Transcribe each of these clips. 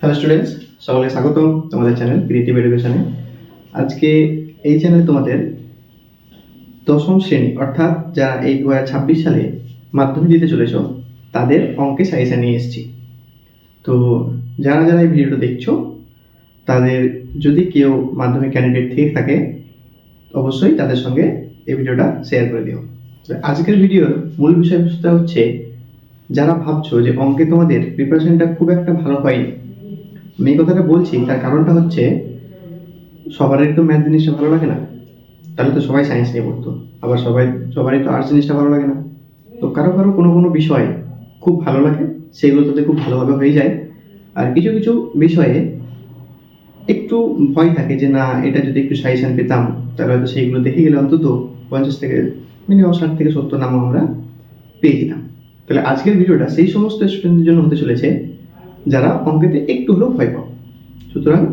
Hello students সকলে স্বাগতম তোমাদের চ্যানেল ক্রিয়েটিভ এডুকেশনে আজকে এই চ্যানেল তোমাদের দশম শ্রেণি, অর্থাৎ যারা এই দু সালে মাধ্যমিক দিতে চলেছ, তাদের অঙ্কে সাজেশন নিয়ে এসেছি। তো যারা যারা এই ভিডিওটা দেখছ, তাদের যদি কেউ মাধ্যমিক ক্যান্ডিডেট থেকে থাকে, অবশ্যই তাদের সঙ্গে এই ভিডিওটা শেয়ার করে দিও। আজকের ভিডিওর মূল বিষয়বস্তুটা হচ্ছে, যারা ভাবছ যে অঙ্কে তোমাদের প্রিপারেশনটা খুব একটা ভালো হয়নি আমি এই কথাটা বলছি, তার কারণটা হচ্ছে সবারই তো ম্যাথ জিনিসটা ভালো লাগে না। তাহলে তো সবাই সায়েন্স নিয়ে পড়তো, আবার সবাই, সবারই তো আর্টস জিনিসটা ভালো লাগে না। তো কারও কারও কোনো কোনো বিষয় খুব ভালো লাগে, সেগুলো তাদের খুব ভালোভাবে হয়ে যায়। আর কিছু কিছু বিষয়ে একটু ভয় থাকে যে, না, এটা যদি একটু সাজেশন পেতাম, তাহলে হয়তো সেইগুলো দেখে গেলে অন্তত পঞ্চাশ থেকে মিনিমাম ষাট থেকে সত্তর নামও আমরা পেয়ে যেতাম। তাহলে আজকের ভিডিওটা সেই সমস্ত স্টুডেন্টদের জন্য হতে চলেছে। যারা অঙ্কেতে একটু হলেও ভয় পাও। সুতরাং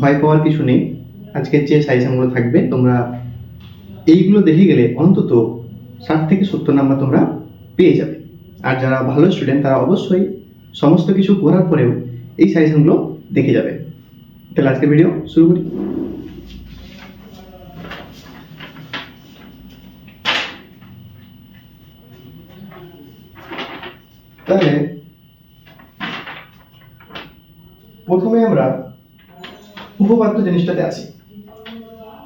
ভয় পাওয়ার কিছু নেই। আজকের যে সাজেশনগুলো থাকবে, তোমরা এইগুলো দেখে গেলে অন্তত ষাট থেকে সত্তর নাম্বার তোমরা পেয়ে যাবে। আর যারা ভালো স্টুডেন্ট তারা অবশ্যই সমস্ত কিছু করার পরেও এই সাজেশনগুলো দেখে যাবে। তাহলে আজকের ভিডিও শুরু করি। তাহলে প্রথমে আমরা উপপাদ্য জিনিসটাতে আসি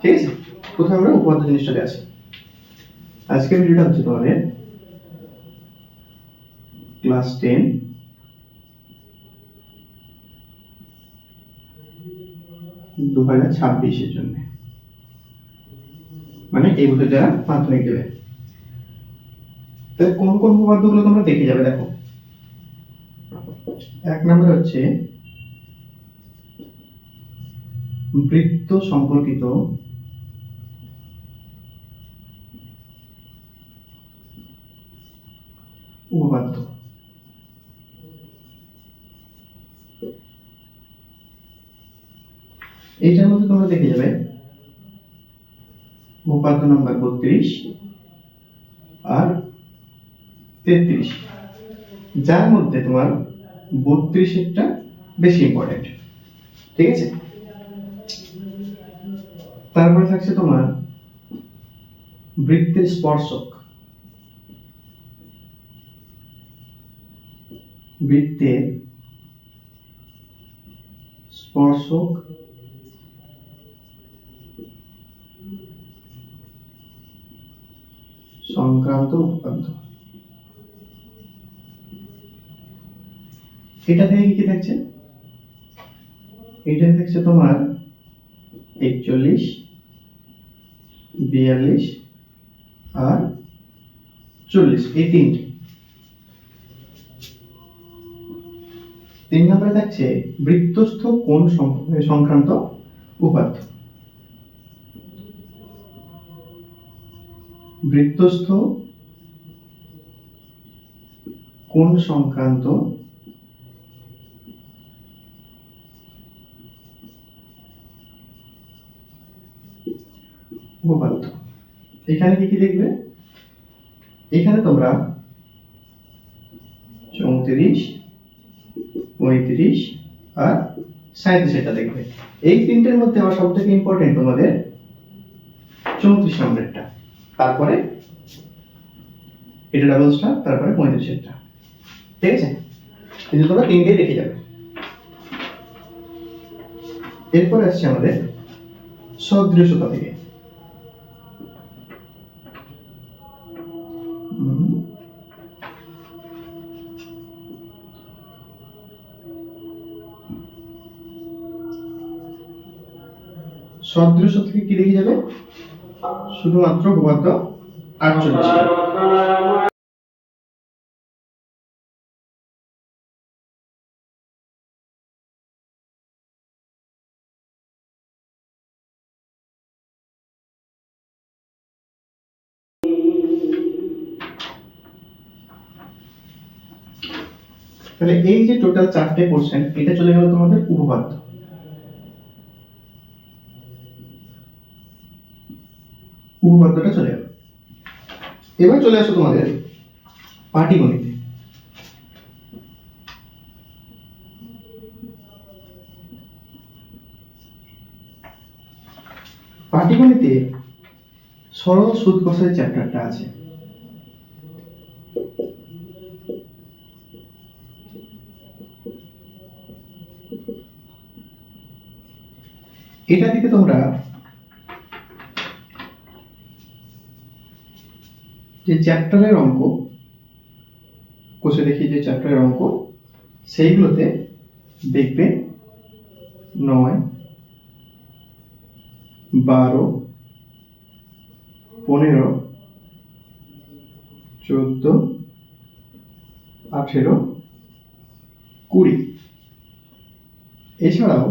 ঠিক আছে? প্রথমে আমরা উপপাদ্য জিনিসটাতে আসি আজকের ভিডিওটা হচ্ছে তোমাদের ক্লাস টেন দু হাজার ছাব্বিশের জন্য। মানে এই বছর যারা মাধ্যমিক দেবে। তাহলে কোন কোন উপপাদ্যগুলো তোমরা দেখে যাবে দেখো। এক নম্বর হচ্ছে বৃত্ত সম্পর্কিত উপপাদ্য। এইটার মধ্যে তোমরা দেখে যাবে, উপপাদ্য নাম্বার বত্রিশ আর তেত্রিশ। যার মধ্যে তোমার বত্রিশেরটা বেশি ইম্পর্টেন্ট ঠিক আছে? তারপরে থাকছে তোমার বৃত্তের স্পর্শক। বৃত্তের স্পর্শক সংক্রান্ত উপপাদ্য এটা থেকে কি কি থাকছে? এটা থাকছে তোমার একচল্লিশ বিয়াল্লিশ আর চল্লিশ, এই তিনটি। তিন নম্বরে থাকছে বৃত্তস্থ সং- সংক্রান্ত উপাত্ত। বৃত্তস্থ কোণ সংক্রান্ত উপপাদ্য এখানে কি কি দেখবে এখানে তোমরা চৌত্রিশ, পঁয়ত্রিশ আর সাঁত্রিশ এটা দেখবে এই তিনটের মধ্যে আবার সব থেকে ইম্পর্টেন্ট তোমাদের চৌত্রিশ নম্বরেরটা তারপরে এটা ডাবল স্টার তারপরে পঁয়ত্রিশেরটা। ঠিক আছে? কিন্তু তোমরা তিনটেই দেখে যাবে। এরপরে আসছে আমাদের সদৃশতা থেকে। সদৃশ থেকে কি দেখে যাবে? শুধুমাত্র উপপাদ্য আটচল্লিশ তাহলে এই যে টোটাল চারটে কোশ্চেন এটা চলে গেল তোমাদের উপপাদ্য। বর্গটা চলে গেল। এবার চলে আসো তোমাদের পাটিগণিতে পাটিগণিতে সরল সুদ কষাই চ্যাপ্টারটা আছে। এটা থেকে তোমরা যে চ্যাপ্টারের অঙ্ক, কোষে দেখি যে চ্যাপ্টারের অঙ্ক, সেইগুলোতে দেখবে নয়, বারো, পনেরো, চোদ্দ, আঠেরো, কুড়ি। এছাড়াও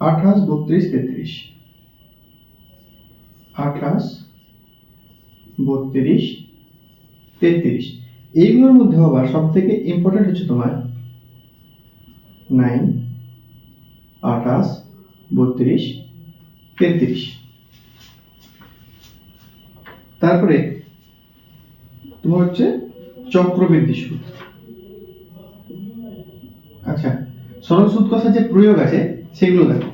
আঠাশ, বত্রিশ, তেত্রিশ। আঠাশ, বত্রিশ, তেত্রিশ। এইগুলোর মধ্যে আবার সব থেকে ইম্পর্টেন্ট হচ্ছে তোমার নাইন আঠাশ, বত্রিশ, তেত্রিশ। তারপরে তোমার হচ্ছে চক্রবৃদ্ধি সুদ। আচ্ছা সরল সুদ কষার যে প্রয়োগ আছে, সেগুলো দেখো।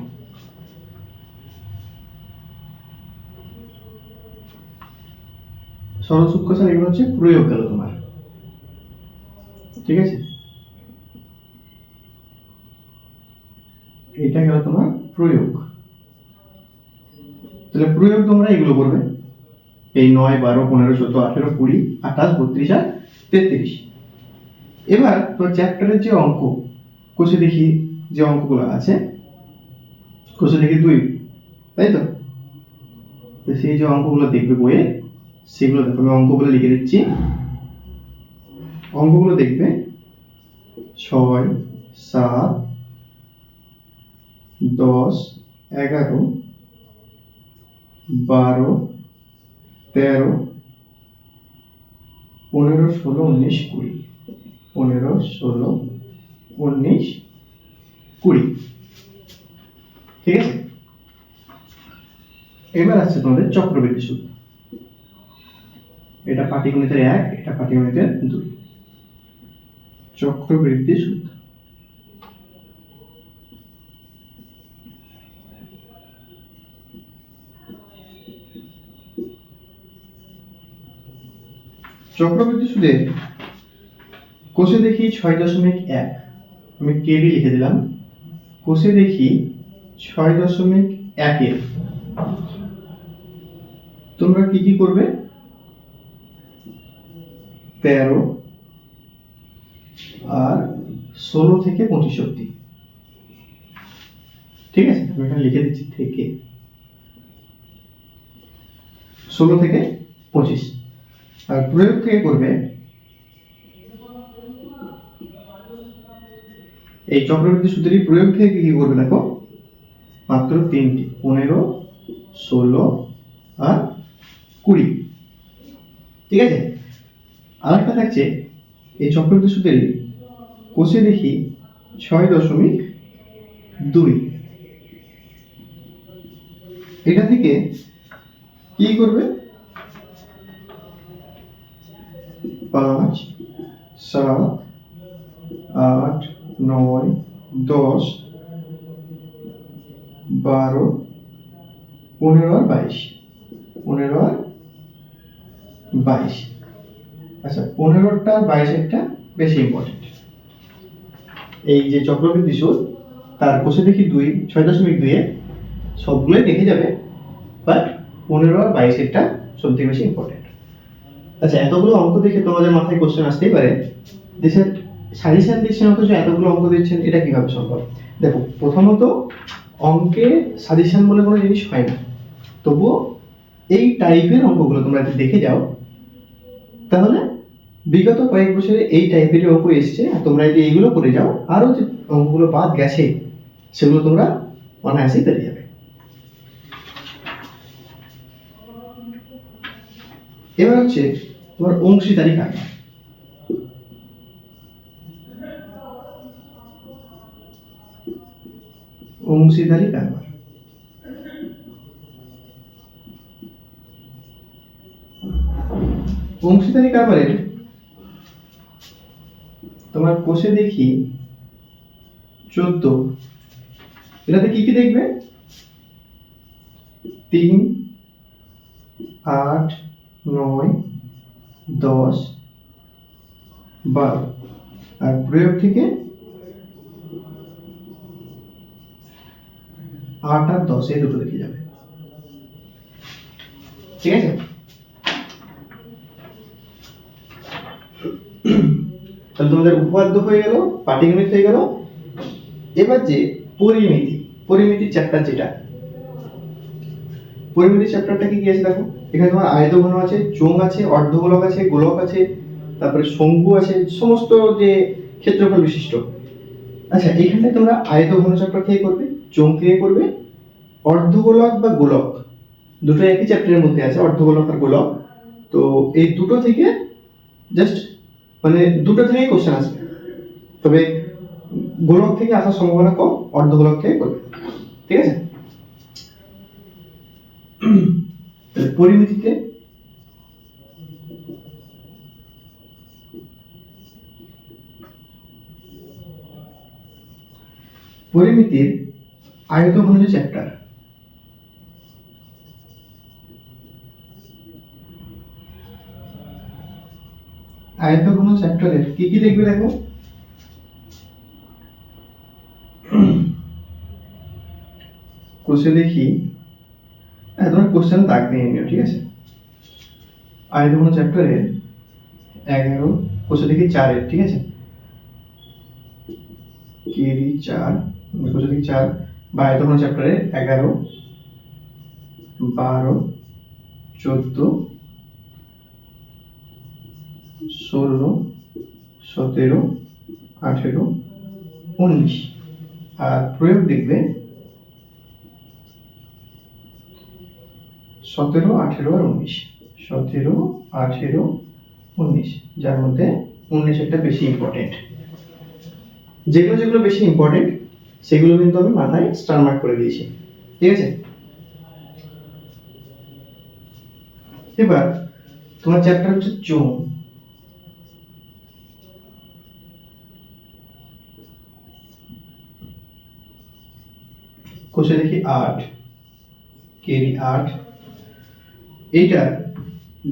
সরল সুদ কষার এগুলো হচ্ছে প্রয়োগ গেল তোমার। ঠিক আছে? এটা গেল তোমার প্রয়োগ। তাহলে প্রয়োগ তোমরা এগুলো করবে। এই নয়, বারো, পনেরো চোদ্দ আঠেরো, কুড়ি, আঠাশ, বত্রিশ আর তেত্রিশ। এবার তোর চ্যাপ্টারের যে অঙ্ক, কোষে দেখি যে অঙ্কগুলো আছে। কোষে দেখি দুই, তাই তো সেই যে অঙ্কগুলো দেখবে বইয়ে সেগুলো দেখো, আমি অঙ্কগুলো লিখে দিচ্ছি। অঙ্কগুলো দেখবে, ছয়, সাত, দশ, এগারো, বারো, তেরো, পনেরো, ষোলো, উনিশ, কুড়ি। পনেরো, ষোলো, উনিশ, কুড়ি। ঠিক আছে? এবার আসছে তোমাদের চক্রবৃদ্ধি সুদ এটা পাটিগণিতের এক, এটা পাটিগণিতের দুই। চক্রবৃদ্ধি সুদ চক্রবৃদ্ধি সুদে কোষে দেখি ছয় দশমিক এক। আমি কেডি লিখে দিলাম। কোষে দেখি ছয় দশমিক একের। তোমরা কি কি করবে? তেরো আর ষোলো থেকে পঁচিশ অব্দি ঠিক আছে? আমি এখানে লিখে দিচ্ছি থেকে। ষোলো থেকে পঁচিশ। আর প্রয়োগ থেকে করবে? এই চক্রবৃদ্ধি সূত্রের প্রয়োগ থেকে কি করবে দেখো? মাত্র তিনটি, পনেরো, ষোলো আর কুড়ি। ঠিক আছে? আরেকটা থাকছে এই চক্রবৃদ্ধি সূত্রের কোষে দেখি ছয় দশমিক দুই। এটা থেকে কি করবে? পাঁচ, সাত, আট, নয়, দশ, বারো, পনেরো আর বাইশ। পনেরো আর বাইশ। আচ্ছা পনেরোটা, বাইশেরটা বেশি ইম্পর্টেন্ট এই যে চক্রবৃদ্ধি সুদ, তার কোষে দেখি দুই, ছয় দশমিক দুইয়ে সবগুলোই দেখে যাবে বাট পনেরো আর বাইশেরটা সব থেকে বেশি ইম্পর্টেন্ট আচ্ছা এতগুলো অঙ্ক দেখে তোমাদের মাথায় কোশ্চেন আসতেই পারে। দেশের সাজেশন দিচ্ছেন অথচ এতগুলো অঙ্ক দিচ্ছেন, এটা কীভাবে সম্ভব? দেখো, প্রথমত, অঙ্কে সাজেশন বলে কোনো জিনিস হয় না। তবুও, এই টাইপের অঙ্কগুলো তোমরা দেখে যাও। তাহলে বিগত কয়েক বছরে এই টাইপের অঙ্ক এসছে তোমরা যদি এইগুলো করে যাও, আরও যে অঙ্কগুলো বাদ গেছে, সেগুলো তোমরা অনায়াসেই পেরে যাবে। এবার হচ্ছে তোমার অংশীদারি কারবার অংশীদারি কারবার অংশীদারি কারবারের তোমার কোষে দেখি চোদ্দ। এটাতে কি কি দেখবে? তিন, আট, নয়, দশ, বারো। আর প্রয়োগ থেকে আট আর দশ, এই দুটো দেখে যাবে। ঠিক আছে? তাহলে তোমাদের উপপাদ্য হয়ে গেল, পাটিগণিত হয়ে গেল। এবার যে পরিমিতি পরিমিতির চ্যাপ্টার যেটা পরিমিতির চ্যাপ্টারটা কি কি আছে দেখো? এখানে তোমার আয়তঘন আছে, চোঙ আছে, অর্ধগোলক আছে, গোলক আছে, তারপরে শঙ্কু আছে, সমস্ত যে ক্ষেত্রফল বিশিষ্ট। আচ্ছা এখানে তোমরা আয়তঘন চ্যাপ্টার থেকে করবে, চোঙ থেকে করবে, অর্ধগোলক বা গোলক। দুটো একই চ্যাপ্টারের মধ্যে আছে, অর্ধগোলক আর গোলক। তো এই দুটো থেকে জাস্ট মানে দুটো থেকেই কোশ্চেন আসবে তবে গোলক থেকে আসার সম্ভাবনা কম, অর্ধগোলক থেকে করবে ঠিক আছে? পরিমিতিতে পরিমিতির আয়তঘন যে চ্যাপ্টার আয়তঘন চ্যাপ্টারের কি কি দেখবে দেখো? কোষে দেখি হ্যাঁ তোমার কোশ্চেন দাগ দিয়ে নিও, ঠিক আছে? আয়তঘন চ্যাপ্টারের এগারো, কোষে দেখি চারের, ঠিক আছে? কেরি চার, কোষে দেখি চার, বা আয়তঘন চ্যাপ্টারে এগারো, বারো, চোদ্দ ষোলো, সতেরো, আঠেরো, উনিশ। আর প্রয়োগ দেখবে, সতেরো, আঠেরো আর উনিশ। সতেরো, আঠেরো, উনিশ। যার মধ্যে উনিশ একটা বেশি ইম্পর্টেন্ট যেগুলো যেগুলো বেশি ইম্পর্টেন্ট সেগুলো কিন্তু আমি মাথায় স্টার মার্ক করে দিয়েছি। ঠিক আছে? এবার, তোমার চ্যাপ্টার হচ্ছে চোং কোষে দেখি আট। কেরি আট? এইটা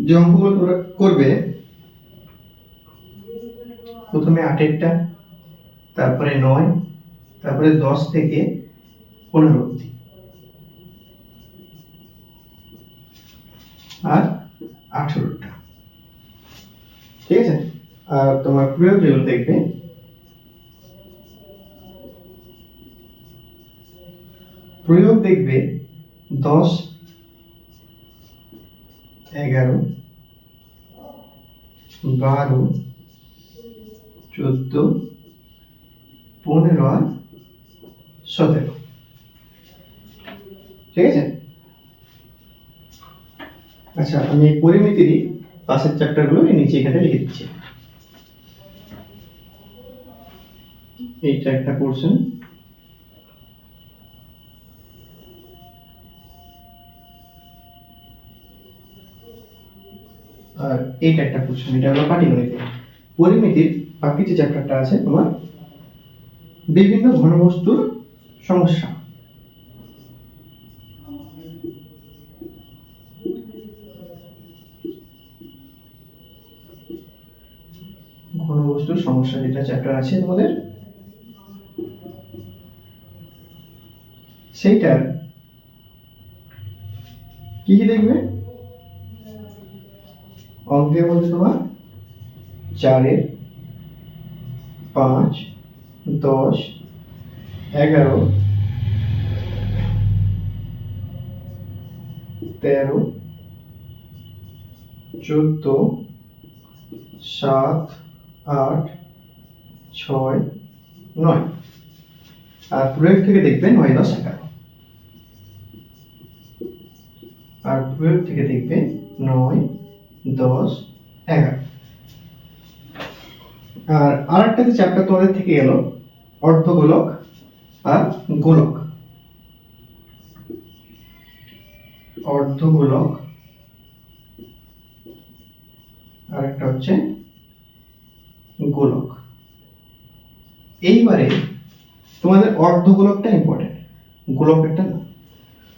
যে অঙ্কগুলো তোমরা করবে, প্রথমে আটেরটা, তারপরে নয়, তারপরে দশ থেকে পনেরো অবধি। আর আঠেরোটা। ঠিক আছে? আর তোমার প্রয়োগ যেগুলো দেখবে প্রয়োগ দেখবে দশ, এগারো, বারো, চোদ্দ, পনেরো আর সতেরো। ঠিক আছে? আচ্ছা আমি এই পরিমিতিরই পাশের চ্যাপ্টারগুলো নিচে এখানে লিখে দিচ্ছি। এইটা একটা পোর্শন আর এইটা একটা কোশ্চেন এটা হলো পাটিগণিতে পরিমিতির বাকি যে চ্যাপ্টারটা আছে, তোমার বিভিন্ন ঘনবস্তুর সমস্যা। ঘনবস্তুর সমস্যা যেটা চ্যাপ্টার আছে তোমাদের, সেইটার কি কি দেখবে? অঙ্কের মধ্যে তোমার চারের পাঁচ, দশ, এগারো, তেরো, চোদ্দ, সাত, আট, ছয়, নয়। আর প্রয়োগ থেকে দেখবে নয় দশ এগারো। আর প্রয়োগ থেকে দেখবে নয় দশ, এগারো। আর আরেকটা যে চ্যাপ্টার তোমাদের থেকে গেল অর্ধগোলক আর গোলক। অর্ধগোলক আর একটা হচ্ছে গোলক। এইবারে তোমাদের অর্ধগোলকটা ইম্পর্টেন্ট গোলক একটা না।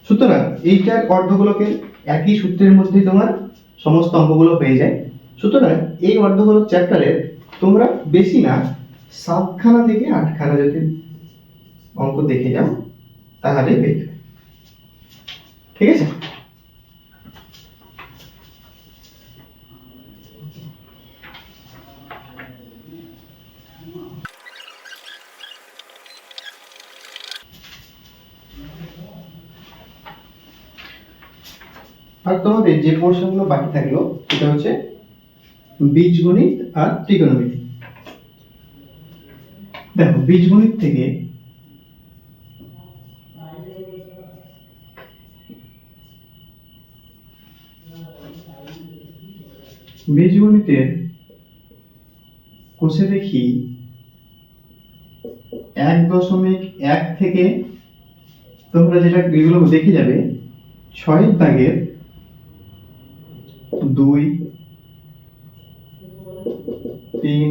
সুতরাং এইটার অর্ধগোলকের একই সূত্রের মধ্যেই তোমার সমস্ত অঙ্কগুলো পেয়ে যায়। সুতরাং এই অর্ধগোলক চ্যাপ্টারে তোমরা বেশি না, সাতখানা থেকে আটখানা যদি অঙ্ক দেখে যাও, তাহলে পেয়ে যাবে। ঠিক আছে? আর তোমাদের যে পোর্শনগুলো বাকি থাকল, সেটা হচ্ছে বীজগণিত আর ত্রিকোণমিতি দেখো, বীজগণিত থেকে বীজগণিতের কোষে দেখি এক দশমিক এক থেকে তোমরা যেটা এগুলো দেখে যাবে ছয়ের দাগের দুই, তিন,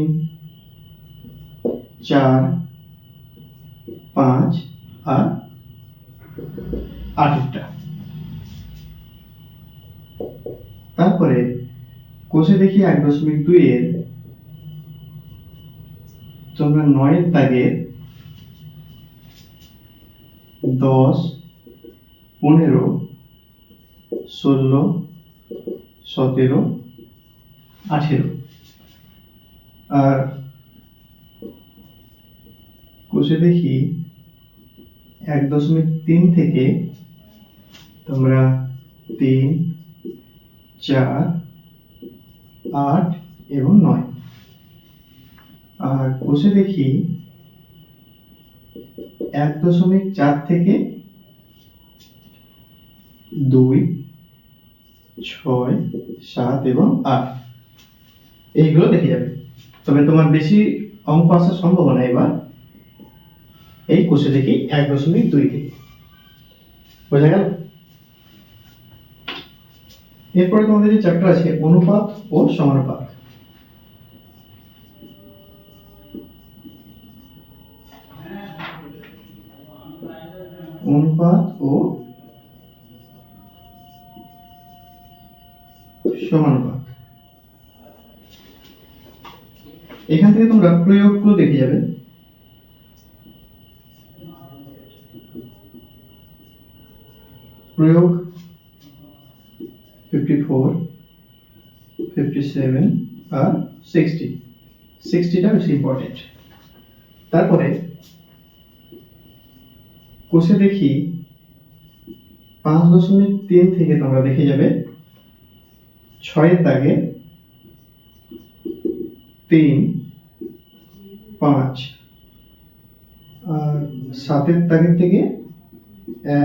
চার, পাঁচ আর আটেরটা তারপরে কোষে দেখি এক দশমিক দুই এর তোমরা নয়ের দাগের দশ, পনেরো, ষোলো সতেরো, আঠেরো। আর কোষে দেখি এক দশমিক তিন থেকে তোমরা তিন, চার, আট এবং নয়। আর কোষে দেখি এক দশমিক চার থেকে দুই ছয়, সাত এবং আট। এইগুলো দেখে যাবে। তবে তোমার বেশি অঙ্ক আসার সম্ভাবনা এবার এই কোষে দেখি এক দশমিক দুই থেকে। বোঝা গেল? এরপরে তোমাদের যে চ্যাপ্টার আছে, অনুপাত ও সমানুপাত। অনুপাত ও সমানুপাত। এখান থেকে তোমরা প্রয়োগগুলো দেখে যাবে। প্রয়োগ ফিফটি ফোর ফিফটি সেভেন আর সিক্সটি সিক্সটিটা বেশি ইম্পর্টেন্ট তারপরে কোষে দেখি পাঁচ দশমিক তিন থেকে তোমরা দেখে যাবে ছয়ের দাগে তিন, পাঁচ। আর সাতের দাগের থেকে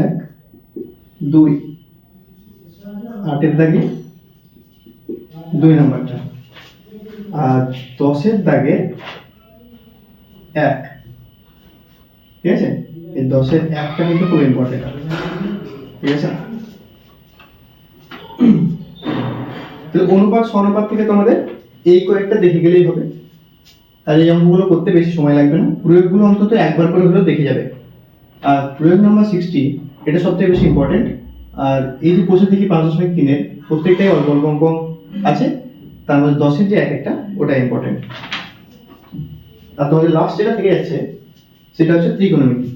এক, দুই। আটের দাগে দুই নাম্বারটা। আর দশের দাগে এক। ঠিক আছে? এই দশের একটা কিন্তু খুব ইম্পর্টেন্ট ঠিক আছে? তো অনুপাত সনুপাত থেকে তোমাদের এই কয়েকটা দেখে গেলেই হবে। আর এই অঙ্কগুলো করতে বেশি সময় লাগবে না। প্রয়োগগুলো অন্তত একবার করে হলেও দেখে যাবে। আর প্রয়োগ নাম্বার সিক্সটি এটা সব থেকে বেশি ইম্পর্টেন্ট আর এই যে কোষে থেকে পাঁচ দশমিক তিনের প্রত্যেকটাই অল্প অল্প অঙ্ক আছে। তার মধ্যে দশের যে এক একটা, ওটা ইম্পর্টেন্ট আর তোমাদের লাস্ট যেটা থেকে যাচ্ছে, সেটা হচ্ছে ত্রিকোণমিতি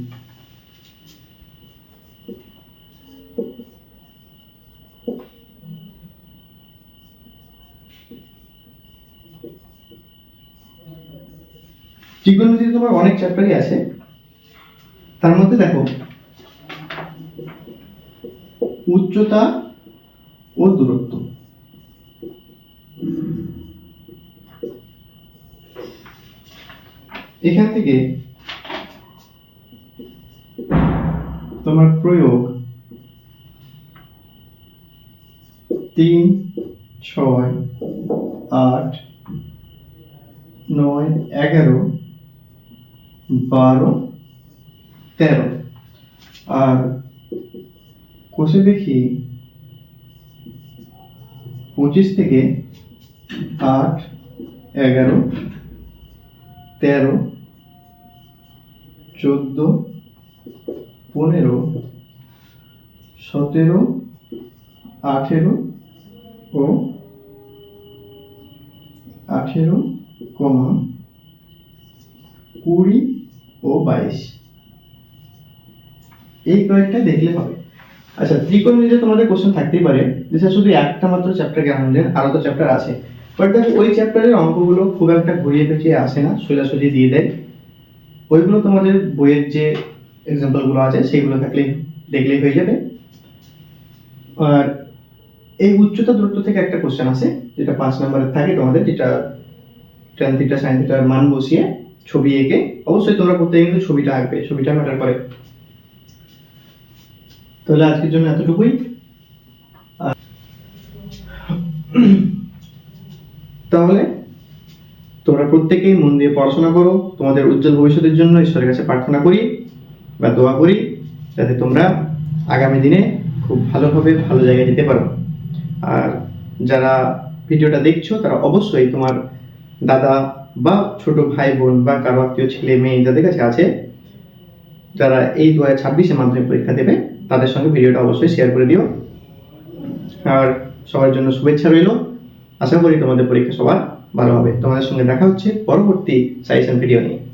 ত্রিকোণমিতিতে তোমার অনেক চ্যাপ্টারই আছে। তার মধ্যে দেখো, উচ্চতা ও দূরত্ব। এখান থেকে তোমার প্রয়োগ তিন, ছয়, আট, নয়, এগারো বারো, তেরো। আর কোষে দেখি পঁচিশ থেকে আট, এগারো, তেরো, চোদ্দ, পনেরো, সতেরো, আঠেরো ও আঠেরো কমা কুড়ি ও বাইশ। এই কয়েকটা দেখলে হবে। আচ্ছা ত্রিকোণমিতিতে তোমাদের কোশ্চেন থাকতেই পারে, যে শুধু একটা মাত্র চ্যাপ্টার জ্ঞান দিলেন আরও তো চ্যাপ্টার আছে। বাট দেখো ওই চ্যাপ্টারের অঙ্কগুলো খুব একটা ঘুরিয়ে পেঁচিয়ে আসে না, সোজাসুজি দিয়ে দেয়। ওইগুলো তোমাদের বইয়ের যে এক্সাম্পলগুলো আছে সেগুলো থাকলে দেখলেই হয়ে যাবে। আর এই উচ্চতা দূরত্ব থেকে একটা কোশ্চেন আছে যেটা পাঁচ নম্বরের থাকে তোমাদের, যেটা টেন থিটা সাইন থিটার মান বসিয়ে ছবি এঁকে অবশ্যই তোমরা করতে কিন্তু ছবিটা আঁকবে, ছবিটা ম্যাটার করে। তাহলে আজকের জন্য এতটুকুই। তাহলে তোমরা প্রত্যেকেই মন দিয়ে পড়াশোনা করো, তোমাদের উজ্জ্বল ভবিষ্যতের জন্য ঈশ্বরের কাছে প্রার্থনা করি বা দোয়া করি, যাতে তোমরা আগামী দিনে খুব ভালোভাবে ভালো জায়গায় যেতে পারো। আর যারা ভিডিওটা দেখছ, তারা অবশ্যই তোমার দাদা বা ছোট ভাই বোন বা কারও আত্মীয় ছেলে, মেয়ে যাদের কাছে আছে, যারা এই দু হাজার ছাব্বিশে মাধ্যমিক পরীক্ষা দেবে, তাদের সঙ্গে ভিডিওটা অবশ্যই শেয়ার করে দিও। আর সবার জন্য শুভেচ্ছা রইল। আশা করি তোমাদের পরীক্ষা সবার ভালো হবে। তোমাদের সঙ্গে দেখা হচ্ছে পরবর্তী সাজেশন ভিডিও নিয়ে।